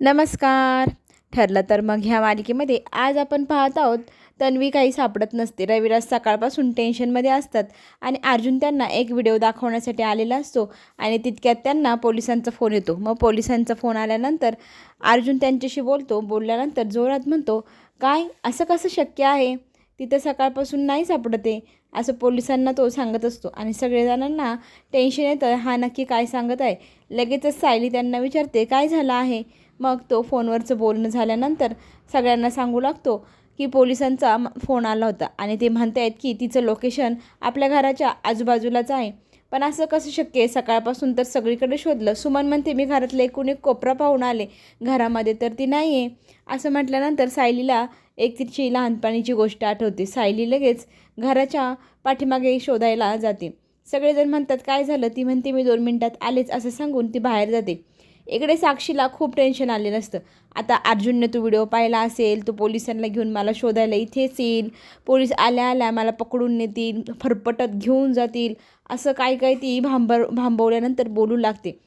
नमस्कार. ठरलं तर मग ह्या मालिकेमध्ये आज आपण पाहत आहोत तन्वी काही सापडत नसते. रविराज सकाळपासून टेन्शनमध्ये असतात आणि अर्जुन त्यांना एक व्हिडिओ दाखवण्यासाठी आलेला असतो आणि तितक्यात त्यांना पोलिसांचा फोन येतो. मग पोलिसांचा फोन आल्यानंतर अर्जुन त्यांच्याशी बोलतो. बोलल्यानंतर जोरात म्हणतो काय? असं कसं शक्य आहे? तिथं सकाळपासून नाही सापडत आहे. असं पोलिसांना तो सांगत असतो आणि सगळेजणांना टेन्शन येतं. हा नक्की काय सांगत आहे? लगेचच सायली त्यांना विचारते काय झालं आहे? मग तो फोनवरचं बोलणं झाल्यानंतर सगळ्यांना सांगू लागतो की पोलिसांचा फोन आला होता. आणि ते म्हणतायत की तिचं लोकेशन आपल्या घराच्या आजूबाजूलाच आहे. पण असं कसं शक्य आहे? सकाळपासून तर सगळीकडे शोधलं. सुमन म्हणते मी घरातलं एकूण एक कोपरा पाहून आले. घरामध्ये तर ती नाही आहे असं म्हटल्यानंतर सायलीला एक तिची लहानपणीची गोष्ट आठवते. सायली लगेच घराच्या पाठीमागे शोधायला जाते. सगळेजण म्हणतात काय झालं? ती म्हणते मी दोन मिनटात आलेच. असं सांगून ती बाहेर जाते. इकडे साक्षीला खूप टेन्शन आलेलं असतं आता अर्जुनने तो व्हिडिओ पाहिला असेल तो पोलिसांना घेऊन मला शोधायला इथेच येईल पोलीस आल्या आल्या मला पकडून नेतील फरपटत घेऊन जातील. असं काय काय ती भांबर भांबवल्यानंतर बोलू लागते.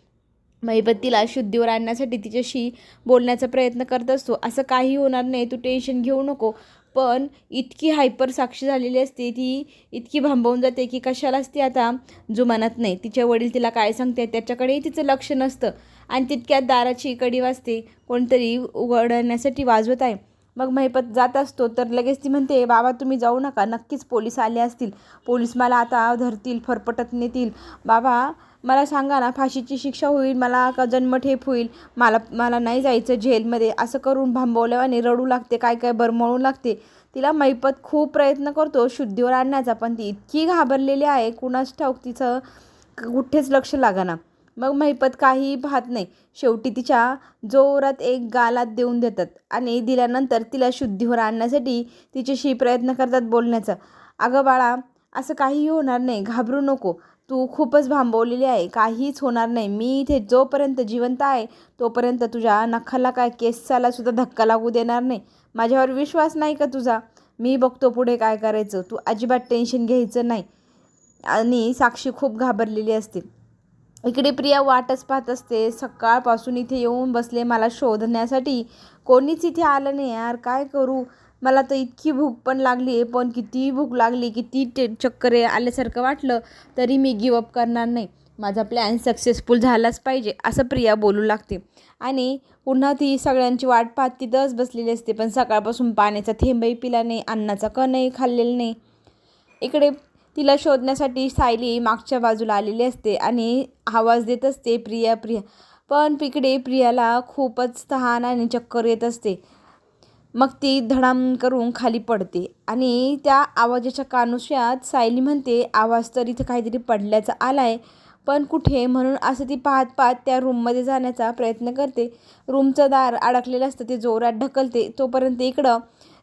महिपतीला शुद्धीवर आणण्यासाठी तिच्याशी बोलण्याचा प्रयत्न करत असतो. असं काही होणार नाही तू टेन्शन घेऊ नको. पण इतकी हायपर साक्षी झालेली असते ती इतकी भांबवून जाते की कशालाच ती आता जुमानत नाही. तिचे वडील तिला काय सांगते त्याच्याकडेही तिचं लक्ष नसतं. आणि तितक्यात दाराची कडी वाजते. कोणतरी उघडण्यासाठी वाजवत आहे. मग महिपत जात असतो तर लगेच ती म्हणते बाबा तुम्ही जाऊ नका नक्कीच पोलीस आले असतील. पोलीस मला आता धरतील फरफटत नेतील. बाबा मला सांगा ना फाशीची शिक्षा होईल मला का जन्मठेप होईल? मला मला नाही जायचं जेलमध्ये. असं करून भांबवल्याने रडू लागते काय काय बरमळू लागते. तिला मैपत खूप प्रयत्न करतो शुद्धीवर आणण्याचा पण ती इतकी घाबरलेली आहे कुणाच ठाऊक तिचं कुठेच लक्ष लागाना. मग महिपत काही पाहत नाही. शेवटी तिच्या जोरात एक गालात देऊन देतात आणि दिल्यानंतर तिला शुद्धीवर आणण्यासाठी तिच्याशी प्रयत्न करतात बोलण्याचा. अगं बाळा असं काहीही होणार नाही घाबरू नको. तू खूपच भांबवलेली आहे काहीच होणार नाही. मी इथे जोपर्यंत जिवंत आहे तोपर्यंत तुझ्या नखाला काय केसाला सुद्धा धक्का लागू देणार नाही. माझ्यावर विश्वास नाही का तुझा? मी बघतो पुढे काय करायचं. तू अजिबात टेन्शन घ्यायचं नाही. आणि साक्षी खूप घाबरलेली असते इकडे प्रिया वाटच पाहत असते. सकाळपासून इथे येऊन बसले. मला शोधण्यासाठी कोणीच इथे आलं नाही. यार काय करू? मला तर इतकी भूक पण लागली आहे पण किती भूक लागली किती टे चक्कर आल्यासारखं वाटलं तरी मी गिवअप करणार नाही. माझा प्लॅन सक्सेसफुल झालाच पाहिजे असं प्रिया बोलू लागते. आणि पुन्हा ती सगळ्यांची वाट पाहत तिथंच बसलेली असते. पण सकाळपासून पाण्याचा थेंबही पिला नाही अन्नाचा कणही खाल्लेला नाही. इकडे तिला शोधण्यासाठी सायली मागच्या बाजूला आलेली असते आणि आवाज देत असते प्रिया प्रिया. पण तिकडे प्रियाला खूपच तहान आणि चक्कर येत असते. मग ती धडाम करून खाली पडते आणि त्या आवाजाच्या कानुष्यात सायली म्हणते आवाज तर इथं काहीतरी पडल्याचा आला आहे पण कुठे? म्हणून असं ती पाहत पाहत त्या रूममध्ये जाण्याचा प्रयत्न करते. रूमचं दार अडकलेलं असतं ते जोरात ढकलते. तोपर्यंत इकडं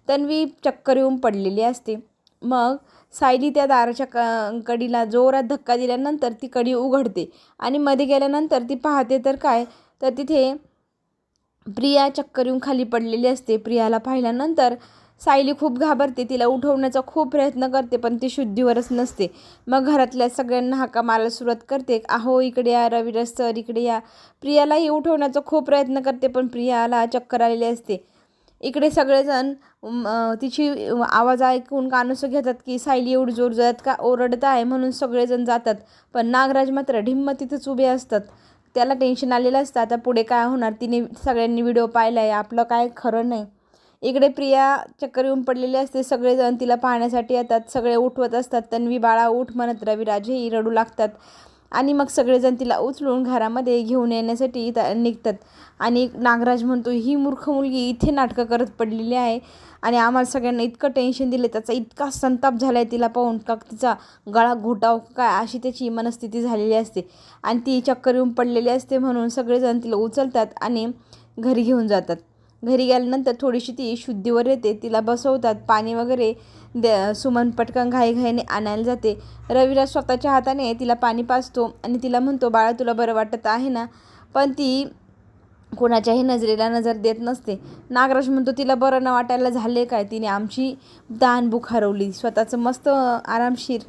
तन्वी चक्कर येऊन पडलेली असते. मग सायली त्या दाराच्या क कडीला जोरात धक्का दिल्यानंतर ती कडी उघडते आणि मध्ये गेल्यानंतर ती पाहते तर काय? तर तिथे प्रिया चक्कर येऊन खाली पडलेली असते. प्रियाला पाहिल्यानंतर सायली खूप घाबरते. तिला उठवण्याचा खूप प्रयत्न करते पण ती शुद्धीवरच नसते. मग घरातल्या सगळ्यांना हाका मारायला सुरुवात करते. अहो इकडे या रविराज सर इकडे या. प्रियालाही उठवण्याचा खूप प्रयत्न करते पण प्रियाला चक्कर आलेली असते. इकडे सगळेजण तिची आवाज ऐकून कानूस घेतात की सायली एवढी जोर जोरात का ओरडत आहे म्हणून सगळेजण जातात. पण नागराज मात्र ढिम्म तिथंच उभे असतात. त्याला टेन्शन आलेलं असतं. आता पुढे काय होणार? तिने सगळ्यांनी व्हिडिओ पाहिला आहे आपलं काय खरं नाही. इकडे प्रिया चक्कर येऊन पडलेली असते. सगळेजण तिला पाहण्यासाठी येतात. सगळे उठवत असतात. तन्वी बाळा उठ म्हणत रविराजही रडू लागतात. आणि मग सगळेजण तिला उचलून घरामध्ये घेऊन येण्यासाठी इथं निघतात. आणि नागराज म्हणतो ही मूर्ख मुलगी इथे नाटकं करत पडलेली आहे आणि आम्हाला सगळ्यांना इतकं टेन्शन दिलं त्याचा इतका संताप झाला आहे तिला पाहून का तिचा गळा घोटाव काय अशी त्याची मनस्थिती झालेली असते. आणि ती चक्कर येऊन पडलेली असते म्हणून सगळेजण तिला उचलतात आणि घरी घेऊन जातात. घरी गेल्यानंतर थोडीशी ती शुद्धीवर येते. तिला बसवतात. पाणी वगैरे द सुमन पटकन घाईघाईने आणायला जाते. रवीला स्वतःच्या हाताने तिला पाणी पाजतो आणि तिला म्हणतो बाळा तुला बरं वाटत आहे ना? पण ती कोणाच्याही नजरेला नजर देत नसते. नागराज म्हणतो तिला बरं न वाटायला झाले काय? तिने आमची दान बुखारवली हरवली. स्वतःचं मस्त आरामशीर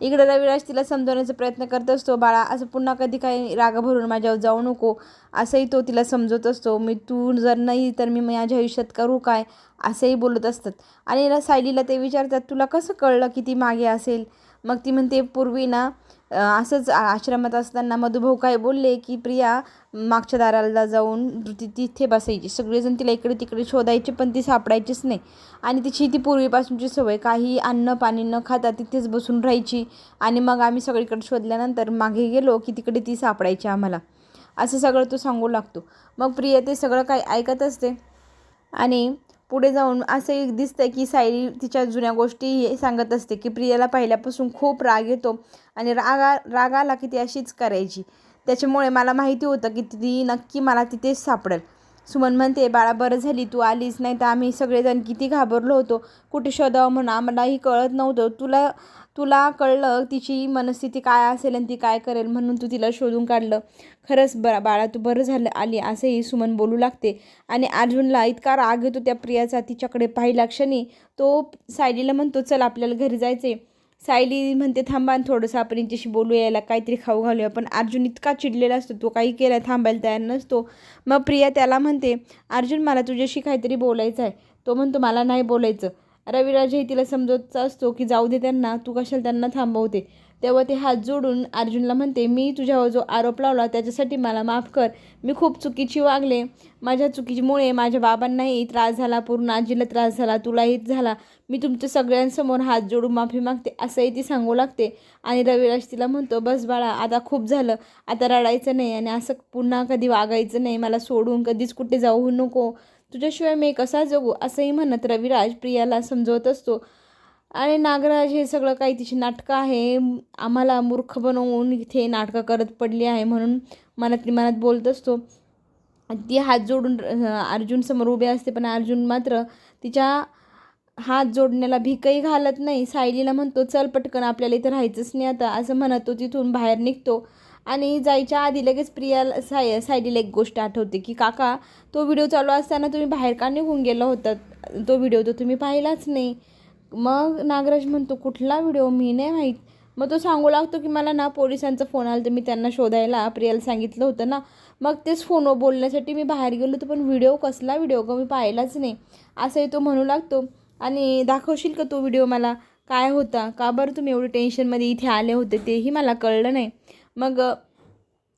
इकडे रविराज तिला समजवण्याचा प्रयत्न करत असतो बाळा असं पुन्हा कधी काही राग भरून माझ्यावर जाऊ नको. असंही तो तिला समजवत असतो. मी तू जर नाही तर मी माझ्या आयुष्यात करू काय? असंही बोलत असतात. आणि सायलीला ते विचारतात तुला कसं कळलं की ती मागे असेल? मग ती म्हणते पूर्वी ना असंच आश्रमात असताना मधुभाऊ काय बोलले की प्रिया मागच्या दाराला जाऊन ती तिथे बसायची. सगळेजण तिला इकडे तिकडे शोधायचे पण ती सापडायचीच नाही. आणि तिची ती पूर्वीपासूनची सवय. काही अन्न पाणी न खाता तिथेच बसून राहायची. आणि मग आम्ही सगळीकडे शोधल्यानंतर मागे गेलो की तिकडे ती सापडायची आम्हाला. असं सगळं तो सांगू लागतो. मग प्रिया ते सगळं काही ऐकत असते. आणि पुढे जाऊन असंही दिसतं की सायली तिच्या जुन्या गोष्टी सांगत असते की प्रियाला पहिल्यापासून खूप राग येतो आणि रागा राग आला की ती अशीच करायची. त्याच्यामुळे मला माहिती होतं की ती नक्की मला तिथेच सापडेल. सुमन म्हणते बाळा बरं झाली तू आलीस नाही तर आम्ही सगळेजण किती घाबरलो होतो. कुठे शोधावं म्हणून आम्हालाही कळत नव्हतं. तुला तुला कळलं तिची मनस्थिती काय असेल आणि ती काय करेल म्हणून तू तिला शोधून काढलं. खरंच बरा बाळा तू बरं झालं आली. असंही सुमन बोलू लागते. आणि अर्जुनला इतका राग येतो त्या प्रियाचा तिच्याकडे पाहिला क्षणी. तो सायलीला म्हणतो चल आपल्याला घरी जायचे सायली म्हणते थांबा आणि थोडंसं आपण यांच्याशी बोलू यायला काहीतरी खाऊ घालूया. पण अर्जुन इतका चिडलेला असतो तो काही केला थांबायला तयार नसतो. मग प्रिया त्याला म्हणते अर्जुन मला तुझ्याशी काहीतरी बोलायचं आहे तो म्हणतो मला नाही बोलायचं. रविराजही तिला समजत असतो की जाऊ दे त्यांना तू कशाला त्यांना थांबवते? तेव्हा ते हात जोडून अर्जुनला म्हणते मी तुझ्यावर जो आरोप लावला त्याच्यासाठी मला माफ कर. मी खूप चुकीची वागले. माझ्या चुकीमुळे माझ्या बाबांनाही त्रास झाला पूर्ण आजीला त्रास झाला तुलाही झाला. मी तुमच्या सगळ्यांसमोर हात जोडून माफी मागते असंही ती सांगू लागते. आणि रविराज तिला म्हणतो बस बाळा आता खूप झालं. आता रडायचं नाही आणि असं पुन्हा कधी वागायचं नाही. मला सोडून कधीच कुठे जाऊ नको. तुझ्याशिवाय मी कसा जगू? असंही म्हणत रविराज प्रियाला समजवत असतो. आणि नागराज हे सगळं काही तिची नाटकं आहे. आम्हाला मूर्ख बनवून इथे नाटकं करत पडली आहे म्हणून मनातली मनात बोलत असतो. ती हात जोडून अर्जुन समोर उभे असते पण अर्जुन मात्र तिच्या हात जोडण्याला भीकही घालत नाही. सायलीला म्हणतो चल पटकन आपल्याला इथं राहायचंच नाही आता. असं म्हणत तो तिथून बाहेर निघतो. आणि जायच्या आधी लगेच प्रियाला साय सायलीला एक गोष्ट आठवते की काका तो व्हिडिओ चालू असताना तुम्ही बाहेर का निघून गेला होता? तो व्हिडिओ तो तुम्ही पाहिलाच नाही. मग नागराज म्हणतो कुठला व्हिडिओ? मी नाही माहीत. मग तो सांगू लागतो की मला ना पोलिसांचा फोन आला तर मी त्यांना शोधायला प्रियाला सांगितलं होतं ना. मग तेच फोनवर बोलण्यासाठी मी बाहेर गेलो होतो पण व्हिडिओ कसला व्हिडिओ का मी पाहिलाच नाही. असंही तो म्हणू लागतो. आणि दाखवशील का तो व्हिडिओ मला? काय होता? का बरं तुम्ही एवढे टेन्शनमध्ये इथे आले होते? तेही मला कळलं नाही. मग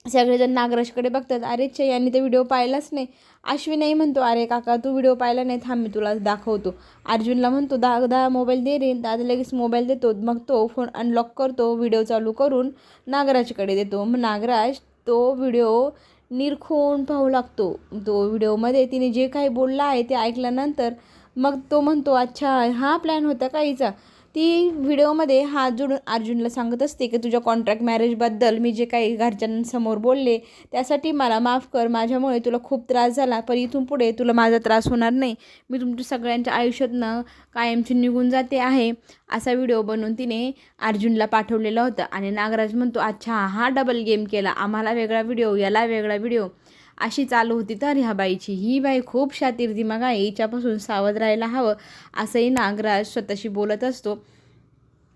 सगळेजण नागराजकडे बघतात अरे चे यांनी तर व्हिडिओ पाहिलाच नाही. अश्विनही म्हणतो अरे काका तू व्हिडिओ पाहिला नाही थांब मी तुला दाखवतो. अर्जुनला म्हणतो दा दहा मोबाईल दे रे. दादा लगेच मोबाईल देतो मग तो फोन अनलॉक करतो व्हिडिओ चालू करून नागराजकडे देतो. मग नागराज तो व्हिडिओ निरखून पाहू लागतो. तो व्हिडिओमध्ये तिने जे काही बोललं आहे ते ऐकल्यानंतर मग तो म्हणतो अच्छा हा प्लॅन होता काहीचा ती व्हिडिओमध्ये हात जोडून अर्जुनला सांगत असते की तुझ्या कॉन्ट्रॅक्ट मॅरेजबद्दल मी जे काही घरच्यांसमोर बोलले त्यासाठी मला माफ कर. माझ्यामुळे तुला खूप त्रास झाला पण इथून पुढे तुला माझा त्रास होणार नाही. मी तुमच्या सगळ्यांच्या आयुष्यातनं कायमची निघून जाते आहे असा व्हिडिओ बनवून तिने अर्जुनला पाठवलेला होता. आणि नागराज म्हणतो अच्छा हा डबल गेम केला. आम्हाला वेगळा व्हिडिओ याला वेगळा व्हिडिओ. अशी चालू होती तर ह्या बाईची. ही बाई खूप शातीर दिमाग आहे. हिच्यापासून सावध राहायला हवं असंही नागराज स्वतःशी बोलत असतो.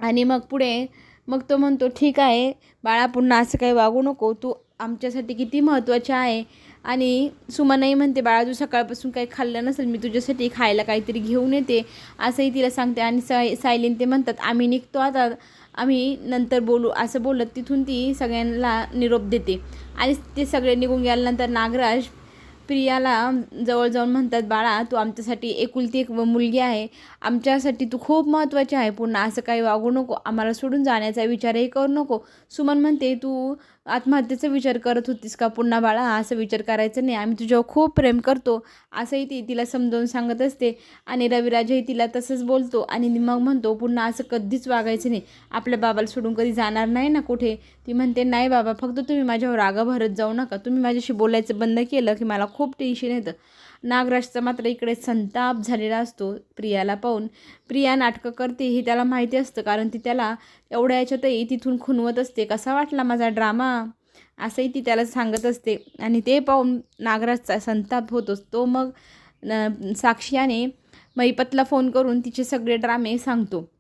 आणि मग पुढे मग तो म्हणतो ठीक आहे बाळा पुन्हा असं काही वागू नको. तू आमच्यासाठी किती महत्त्वाचे आहे. आणि सुमनही म्हणते बाळा तू सकाळपासून काही खाल्लं नसेल मी तुझ्यासाठी खायला काहीतरी घेऊन येते. असंही तिला सांगते. आणि साय सायलीन ते म्हणतात आम्ही निघतो आता आम्ही नंतर बोलू असं बोलत तिथून ती सगळ्यांना निरोप देते. आणि ते सगळे निघून गेल्यानंतर नागराज प्रियाला जवळ जाऊन म्हणतात बाळा तू आमच्यासाठी एकुलती एक मुलगी आहे. आमच्यासाठी तू खूप महत्त्वाची आहे. पुन्हा असं काही वागू नको. आम्हाला सोडून जाण्याचा विचारही करू नको. सुमन म्हणते तू आत्महत्येचा विचार करत होतीस का पुन्हा बाळा? असं विचार करायचं नाही. आम्ही तुझ्यावर खूप प्रेम करतो. असंही ती तिला समजावून सांगत असते. आणि रविराजही तिला तसंच बोलतो. आणि मग म्हणतो पुन्हा असं कधीच वागायचं नाही. आपल्या बाबाला सोडून कधी जाणार नाही ना कुठे? ती म्हणते नाही बाबा फक्त तुम्ही माझ्यावर रागा भरत जाऊ नका. तुम्ही माझ्याशी बोलायचं बंद केलं की मला खूप टेन्शन येतं. नागराजचा मात्र इकडे संताप झालेला असतो प्रियाला पाहून. प्रिया नाटकं करते हे त्याला माहिती असतं कारण ती त्याला एवढ्या याच्यातही तिथून खुनवत असते. कसा वाटला माझा ड्रामा? असंही ती त्याला सांगत असते. आणि ते पाहून नागराजचा संताप होतोच तो मग न साक्षी याने फोन करून तिचे सगळे ड्रामे सांगतो.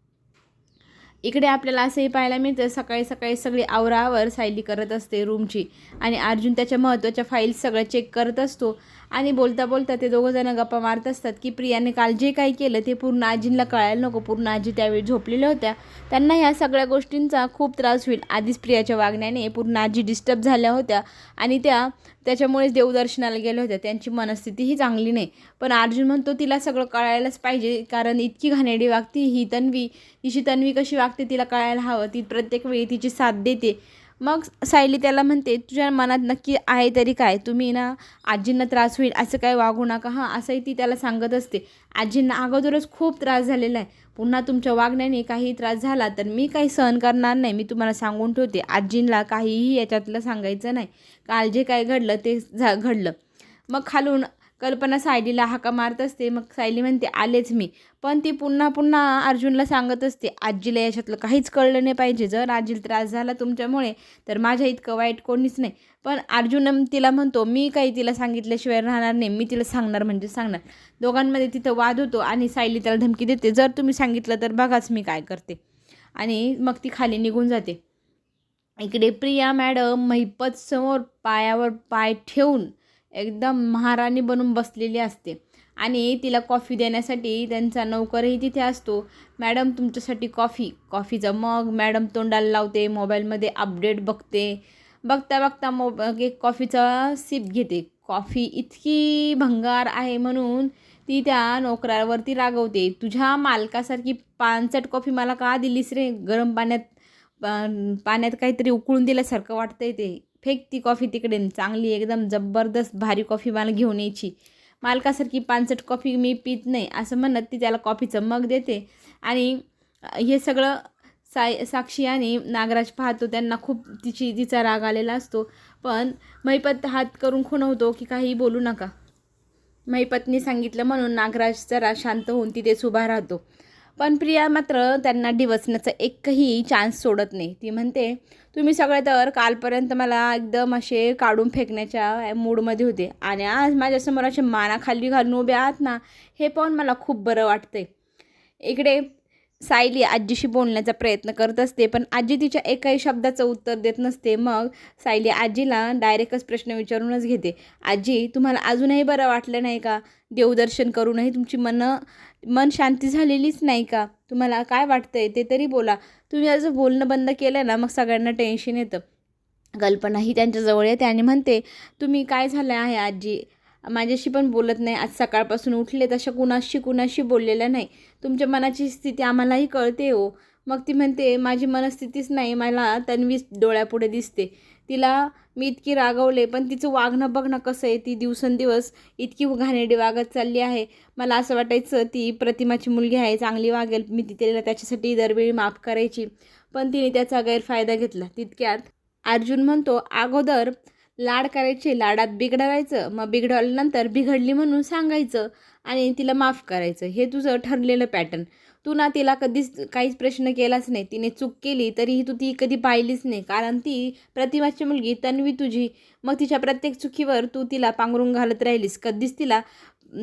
इकडे आपल्याला असंही पाहायला मिळतं सकाळी सकाळी सगळी आवरावर सायली करत असते रूमची. आणि अर्जुन त्याच्या महत्त्वाच्या फाईल्स सगळं चेक करत असतो. आणि बोलता बोलता ते दोघंजणं गप्पा मारत असतात की प्रियाने काल जे काही केलं ते पूर्ण आजींना कळायला नको. पूर्ण आजी त्यावेळी झोपलेल्या होत्या. त्यांना ह्या सगळ्या गोष्टींचा खूप त्रास होईल. आधीच प्रियाच्या वागण्याने पूर्ण आजी डिस्टर्ब झाल्या होत्या. आणि त्या त्याच्यामुळेच देवदर्शनाला गेले होते. त्यांची मनस्थितीही चांगली नाही. पण अर्जुन म्हणतो तिला सगळं कळायलाच पाहिजे. कारण इतकी घाणेरडी वागती ही तन्वी तिची तन्वी कशी वागते तिला कळायला हवं. ती प्रत्येक वेळी तिची साथ देते. मग सायली त्याला म्हणते तुझ्या मनात नक्की आहे तरी काय? तुम्ही ना आजींना त्रास होईल असं काय वागू नका. हां असंही ती त्याला सांगत असते. आजींना अगोदरच खूप त्रास झालेला आहे. पुन्हा तुमच्या वागण्याने काही त्रास झाला तर मी काही सहन करणार नाही मी तुम्हाला सांगून ठेवते. आजींना काहीही याच्यातलं सांगायचं नाही. काल जे काय घडलं ते झा घडलं. मग खालून कल्पना सायलीला हाका मारत असते. मग सायली म्हणते आलेच मी. पण ती पुन्हा पुन्हा अर्जुनला सांगत असते आजीला याच्यातलं काहीच कळलं नाही पाहिजे. जर आजीला त्रास झाला तुमच्यामुळे तर माझ्या इतकं वाईट कोणीच नाही. पण अर्जुन तिला म्हणतो मी काही तिला सांगितल्याशिवाय राहणार नाही. मी तिला सांगणार म्हणजे सांगणार. दोघांमध्ये तिथं वाद होतो आणि सायली त्याला धमकी देते जर तुम्ही सांगितलं तर बघाच मी काय करते. आणि मग ती खाली निघून जाते. इकडे प्रिया मॅडम महिपत समोर पायावर पाय ठेवून एकदम महाराणी बनून बसलेली असते. आणि तिला कॉफी देण्यासाठी त्यांचा नौकरही तिथे असतो. मॅडम तुमच्यासाठी कॉफी कॉफीचा मग मॅडम तोंडाला लावते मोबाईलमध्ये अपडेट बघते. बघता बघता मो एक कॉफीचा सिप घेते. कॉफी इतकी भंगार आहे म्हणून ती त्या नोकरावरती रागवते. तुझ्या मालकासारखी पानसट कॉफी मला का दिलीस रे? गरम पाण्यात पाण्यात काहीतरी उकळून दिल्यासारखं वाटतंय ते. फेक ती कॉफी तिकडे चांगली एकदम जबरदस्त भारी कॉफी मला घेऊन यायची. मालकासारखी पानसट कॉफी मी पित नाही असं म्हणत ती त्याला कॉफीचं मग देते. आणि हे सगळं साय साक्षी आणि नागराज पाहतो त्यांना खूप तिची तिचा राग आलेला असतो. पण महिपत हात करून खुणवतो की काही बोलू नका. महिपत्नी सांगितलं म्हणून नागराज जरा शांत होऊन तिथेच उभा राहतो. पण प्रिया मात्र त्यांना डिवचण्याचा एकही चान्स सोडत नाही. ती म्हणते तुम्ही सगळे तर कालपर्यंत मला एकदम असे काढून फेकण्याच्या मूडमध्ये होते आणि आज माझ्यासमोर असे मानाखाली घालून उभे आहात ना हे पाहून मला खूप बरं वाटते इकडे सायली आजीशी बोलण्याचा प्रयत्न करत असते पण आजी तिच्या एकाही शब्दाचं उत्तर देत नसते. मग सायली आजीला डायरेक्टच प्रश्न विचारूनच घेते. आजी तुम्हाला अजूनही बरं वाटलं नाही का? देवदर्शन करूनही तुमची मन मन शांती झालेलीच नाही का? तुम्हाला काय वाटतंय ते तरी बोला. तुम्ही असं बोलणं बंद केलं ना मग सगळ्यांना टेन्शन येतं. कल्पनाही त्यांच्याजवळ येते आणि म्हणते तुम्ही काय झालं आहे आजी माझ्याशी पण बोलत नाही. आज सकाळपासून उठले तशा कुणाशी कुणाशी बोललेल्या नाही. तुमच्या मनाची स्थिती आम्हालाही कळते हो. मग ती म्हणते माझी मनस्थितीच नाही मला तन्वी डोळ्यापुढे दिसते. तिला मी इतकी रागवले पण तिचं वागणं बघणं कसं आहे? ती दिवसेंदिवस इतकी घाणेरडी वागत चालली आहे. मला असं वाटायचं ती प्रतिमाची मुलगी आहे चांगली वागेल. मी तिला त्याच्यासाठी दरवेळी माफ करायची. पण तिने त्याचा गैरफायदा घेतला. तितक्यात अर्जुन म्हणतो अगोदर लाड करायचे लाडात बिघडवायचं मग बिघडवल्यानंतर बिघडली म्हणून सांगायचं आणि तिला माफ करायचं. हे तुझं ठरलेलं पॅटर्न तू ना तिला कधीच काहीच प्रश्न केलाच नाही. तिने चूक केली तरीही तू ती कधी पाहिलीच नाही. कारण ती प्रतिमाची मुलगी तन्वी तुझी. मग तिच्या प्रत्येक चुकीवर तू तिला पांघरून घालत राहिलीस. कधीच तिला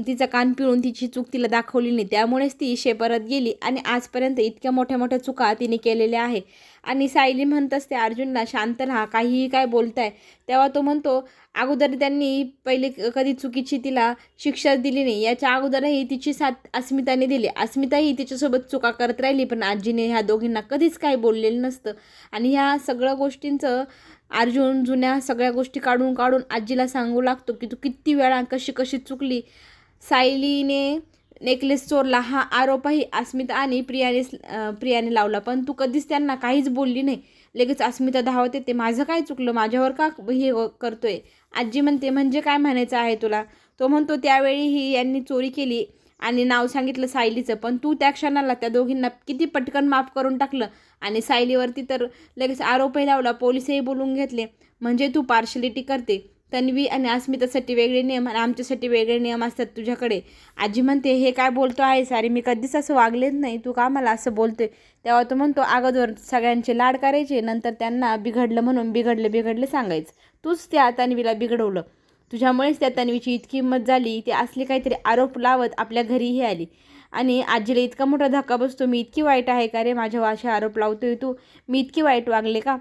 तिचा कान पिळून तिची चूक तिला दाखवली नाही. त्यामुळेच ती शेपरत गेली आणि आजपर्यंत इतक्या मोठ्या मोठ्या चुका तिने केलेल्या आहे. आणि सायली म्हणत असते अर्जुनला शांत राहा काहीही काय बोलताय. तेव्हा तो म्हणतो अगोदर त्यांनी पहिले कधी चुकीची तिला शिक्षा दिली नाही याच्या अगोदरही तिची साथ अस्मिताने दिली. अस्मिताही तिच्यासोबत चुका करत राहिली पण आजीने ह्या दोघींना कधीच काही बोललेलं नसतं. आणि ह्या सगळ्या गोष्टींचं अर्जुन जुन्या सगळ्या गोष्टी काढून काढून आजीला सांगू लागतो की तू किती वेळा कशी कशी चुकली? सायलीने नेकलेस चोरला हा आरोपही अस्मिता आणि प्रियाने प्रियाने लावला. पण तू कधीच त्यांना काहीच बोलली नाही. लगेच अस्मिता धावत. येते माझं काय चुकलं? माझ्यावर का हे करतोय? आजी म्हणते म्हणजे काय म्हणायचं आहे तुला? तो म्हणतो त्यावेळी ही यांनी चोरी केली आणि नाव सांगितलं सायलीचं. पण तू त्या क्षणाला त्या दोघींना किती पटकन माफ करून टाकलं आणि सायलीवरती तर लगेच आरोपही लावला. पोलिसही बोलून घेतले. म्हणजे तू पार्शलिटी करते? तन्वी आणि अस्मितासाठी वेगळे नियम आणि आमच्यासाठी वेगळे नियम असतात तुझ्याकडे. आजी म्हणते हे काय बोलतो आहे सारे मी कधीच असं वागलेच नाही. तू का मला असं बोलते तेव्हा तो म्हणतो अगोदर सगळ्यांचे लाड करायचे नंतर त्यांना बिघडलं म्हणून बिघडलं बिघडलं सांगायचं. तूच त्या तन्वीला बिघडवलं. तुझ्यामुळेच त्या तन्वीची इतकी हिंमत झाली. ती असली काहीतरी आरोप लावत आपल्या घरीही आली. आणि आजीला इतका मोठा धक्का बसतो मी इतकी वाईट आहे का रे? माझ्या असे आरोप लावतोय तू. मी इतकी वाईट वागले का?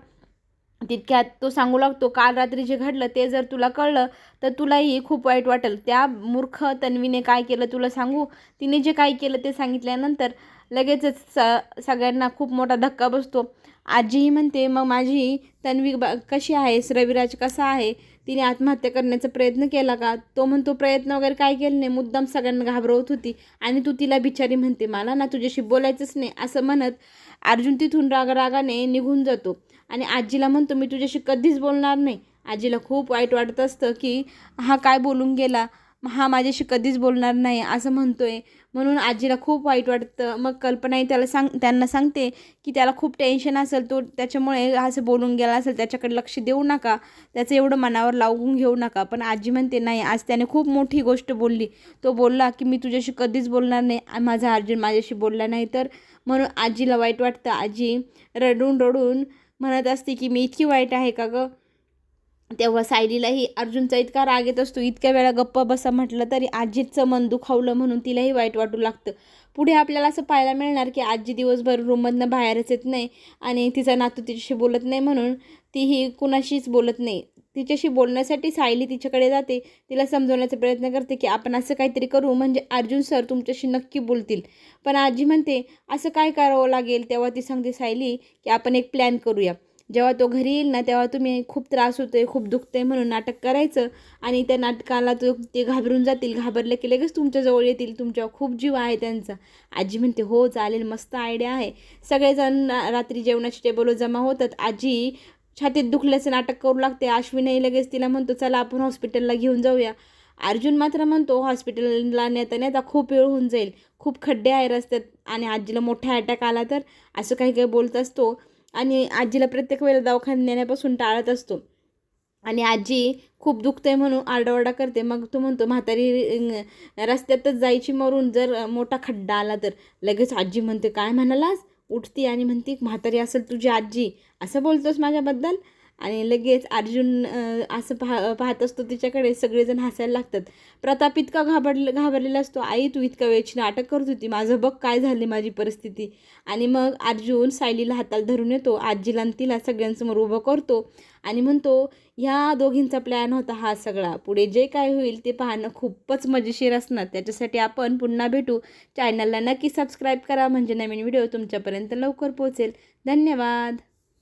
तितक्यात तो सांगू लागतो काल रात्री जे घडलं ते जर तुला कळलं तर तुलाही खूप वाईट वाटेल. त्या मूर्ख तन्वीने काय केलं तुला सांगू? तिने जे काय केलं ते सांगितल्यानंतर लगेचच स सगळ्यांना खूप मोठा धक्का बसतो. आजीही म्हणते मग माझी तन्वी बा कशी आहे? रविराज कसा आहे? तिने आत्महत्या करण्याचा प्रयत्न केला का? तो म्हणतो प्रयत्न वगैरे काय केलं नाही. मुद्दाम सगळ्यांना घाबरवत होती आणि तू तिला बिचारी म्हणते. मला ना तुझ्याशी बोलायचंच नाही. असं म्हणत अर्जुन तिथून राग रागाने निघून जातो. आणि आजीला म्हणतो मी तुझ्याशी कधीच बोलणार नाही. आजीला खूप वाईट वाटत असतं की हा काय बोलून गेला? हा माझ्याशी कधीच बोलणार नाही असं म्हणतो आहे म्हणून आजीला खूप वाईट वाटतं. मग कल्पनाही त्याला सांग त्यांना सांगते की त्याला खूप टेन्शन असेल तो त्याच्यामुळे असं बोलून गेला असेल त्याच्याकडे लक्ष देऊ नका. त्याचं एवढं मनावर लावून घेऊ नका. पण आजी म्हणते नाही आज त्याने खूप मोठी गोष्ट बोलली. तो बोलला की मी तुझ्याशी कधीच बोलणार नाही. माझा अर्जुन माझ्याशी बोलला नाही तर. म्हणून आजीला वाईट वाटतं. आजी रडून रडून म्हणत असते की मी इतकी वाईट आहे का गं? तेव्हा सायलीलाही अर्जुनचा इतका राग येत असतो इतक्या वेळा गप्प बसा म्हटलं तरी आजीचं मन दुखावलं म्हणून तिलाही वाईट वाटू लागतं. पुढे आपल्याला असं पाहायला मिळणार की आजी दिवसभर रूममधनं बाहेरच येत नाही आणि तिचा नातू तिच्याशी बोलत नाही म्हणून तीही कुणाशीच बोलत नाही. तिच्याशी बोलण्यासाठी सायली तिच्याकडे जाते. तिला समजवण्याचा प्रयत्न करते की आपण असं काहीतरी करू म्हणजे अर्जुन सर तुमच्याशी नक्की बोलतील. पण आजी म्हणते असं काय करावं लागेल? तेव्हा ती सांगते सायली की आपण एक प्लॅन करूया. जेव्हा तो घरी येईल ना तेव्हा तुम्ही खूप त्रास होतोय खूप दुखतंय म्हणून नाटक करायचं. आणि त्या नाटकाला तो ते घाबरून जातील घाबरले की लगेच तुमच्याजवळ येतील तुमच्यावर खूप जीव आहे त्यांचा. आजी म्हणते हो चालेल मस्त आयडिया आहे. सगळेजण रात्री जेवणाची टेबलवर जमा होतात. आजी छातीत दुखल्याचं नाटक करू लागते. अश्विनही लगेच तिला म्हणतो चला आपण हॉस्पिटलला घेऊन जाऊया. अर्जुन मात्र म्हणतो हॉस्पिटलला नेता नेता खूप वेळ होऊन जाईल. खूप खड्डे आहे रस्त्यात आणि आजीला मोठा अटॅक आला तर. असं काही काही बोलत असतो. आणि आजीला प्रत्येक वेळेला दवाखान्यात नेण्यापासून टाळत असतो. आणि आजी खूप दुखतंय म्हणून आरडाओरडा करते. मग तो म्हणतो म्हातारी रस्त्यातच जायची मरून जर मोठा खड्डा आला तर. लगेच आजी म्हणते काय म्हणालास? उठती आणि म्हणते म्हातारी असेल तुझी आजी. असं बोलतोस माझ्याबद्दल? आणि लगेच अर्जुन असं पाह पाहत असतो तिच्याकडे सगळेजण हसायला लागतात. प्रताप इतका घाबरले घाबरलेला असतो आई तू इतका वेळची नाटक करत होती माझं बघ काय झाली माझी परिस्थिती. आणि मग अर्जुन सायलीला हाताला धरून येतो आजीला तिला सगळ्यांसमोर उभं करतो आणि म्हणतो ह्या दोघींचा प्लॅन होता हा सगळा. पुढे जे काय होईल ते पाहणं खूपच मजेशीर असणार. त्याच्यासाठी आपण पुन्हा भेटू. चॅनलला नक्की सबस्क्राईब करा म्हणजे नवीन व्हिडिओ तुमच्यापर्यंत लवकर पोहोचेल. धन्यवाद.